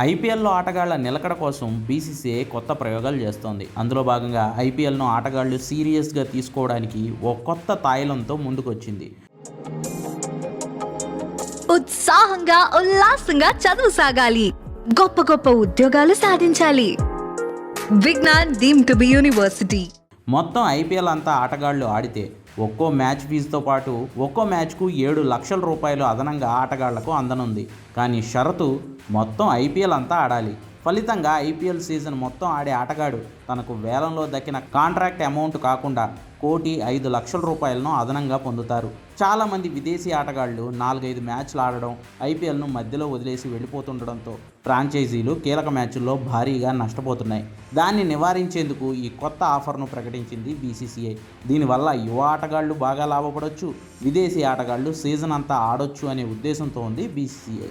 ఐపీఎల్లో ఆటగాళ్ళ నిలకడ కోసం బీసీసీఐ కొత్త ప్రయోగాలు చేస్తోంది. అందులో భాగంగా ఐపీఎల్ను ఆటగాళ్ళు సీరియస్గా తీసుకోవడానికి ఓ కొత్త తాయిలంతో ముందుకొచ్చింది. ఉత్సాహంగా ఉల్లాసంగా చదువు సాగాలి. గొప్ప గొప్ప ఉద్యోగాలు సాధించాలి. Vignan deem to be university. మొత్తం ఐపీఎల్ అంతా ఆటగాళ్ళు ఆడితే ఒక్కో మ్యాచ్ ఫీజుతో పాటు ఒక్కో మ్యాచ్కు ఏడు లక్షల రూపాయలు అదనంగా ఆటగాళ్ళకు అందనుంది. కానీ షరతు మొత్తం ఐపీఎల్ అంతా ఆడాలి. ఫలితంగా ఐపీఎల్ సీజన్ మొత్తం ఆడే ఆటగాడు తనకు వేలంలో దక్కిన కాంట్రాక్ట్ అమౌంట్ కాకుండా కోటి ఐదు లక్షల రూపాయలను అదనంగా పొందుతారు. చాలామంది విదేశీ ఆటగాళ్ళు నాలుగైదు మ్యాచ్లు ఆడడం ఐపీఎల్ను మధ్యలో వదిలేసి వెళ్ళిపోతుండడంతో ఫ్రాంచైజీలు కీలక మ్యాచ్ల్లో భారీగా నష్టపోతున్నాయి. దాన్ని నివారించేందుకు ఈ కొత్త ఆఫర్ను ప్రకటించింది బీసీసీఐ. దీనివల్ల యువ ఆటగాళ్ళు బాగా లాభపడొచ్చు విదేశీ ఆటగాళ్ళు సీజన్ అంతా ఆడొచ్చు అనే ఉద్దేశంతో ఉంది బీసీసీఐ.